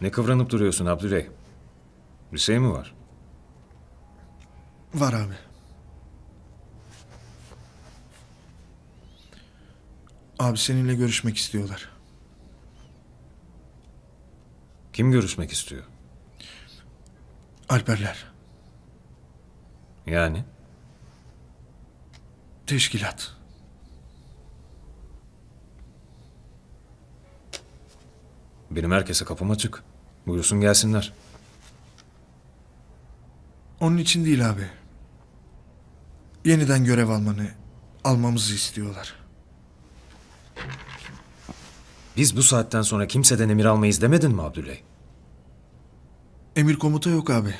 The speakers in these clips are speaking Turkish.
Ne kıvranıp duruyorsun Abdüley? Bir şey mi var? Var abi. Abi seninle görüşmek istiyorlar. Kim görüşmek istiyor? Alperler. Yani? Teşkilat. Benim herkese kapım açık. Buyursun gelsinler. Onun için değil abi. Yeniden görev almanı, almamızı istiyorlar. Biz bu saatten sonra kimseden emir almayız demedin mi Abdüley? Emir komuta yok abi.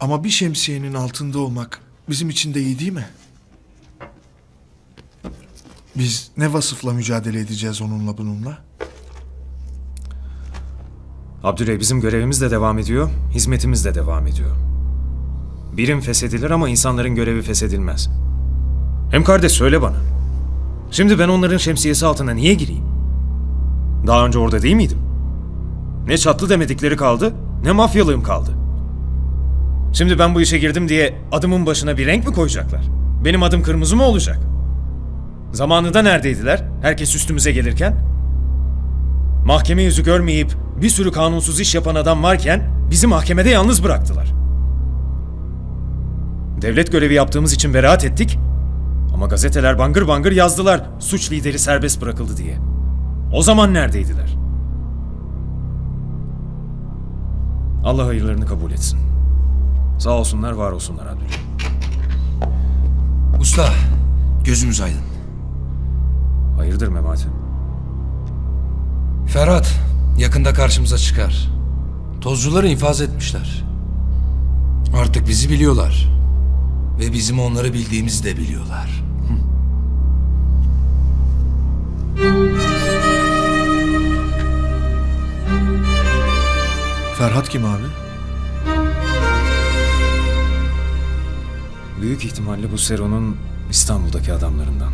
Ama bir şemsiyenin altında olmak bizim için de iyi değil mi? Biz ne vasıfla mücadele edeceğiz onunla bununla? Abdüley bizim görevimiz de devam ediyor, hizmetimiz de devam ediyor. Birim feshedilir ama insanların görevi feshedilmez. Hem kardeş söyle bana. Şimdi ben onların şemsiyesi altına niye gireyim? Daha önce orada değil miydim? Ne çatlı demedikleri kaldı, ne mafyalığım kaldı. Şimdi ben bu işe girdim diye adımın başına bir renk mi koyacaklar? Benim adım kırmızı mı olacak? Zamanında neredeydiler? Herkes üstümüze gelirken? Mahkeme yüzü görmeyip bir sürü kanunsuz iş yapan adam varken bizi mahkemede yalnız bıraktılar. Devlet görevi yaptığımız için beraat ettik ama gazeteler bangır bangır yazdılar suç lideri serbest bırakıldı diye. O zaman neredeydiler? Allah hayırlarını kabul etsin. Sağ olsunlar, var olsunlar Abdülhamid. Usta, gözümüz aydın. Hayırdır Memati? Ferhat yakında karşımıza çıkar. Tozcuları infaz etmişler. Artık bizi biliyorlar. Ve bizim onları bildiğimizi de biliyorlar. Ferhat kim abi? Büyük ihtimalle bu Sero'nun İstanbul'daki adamlarından.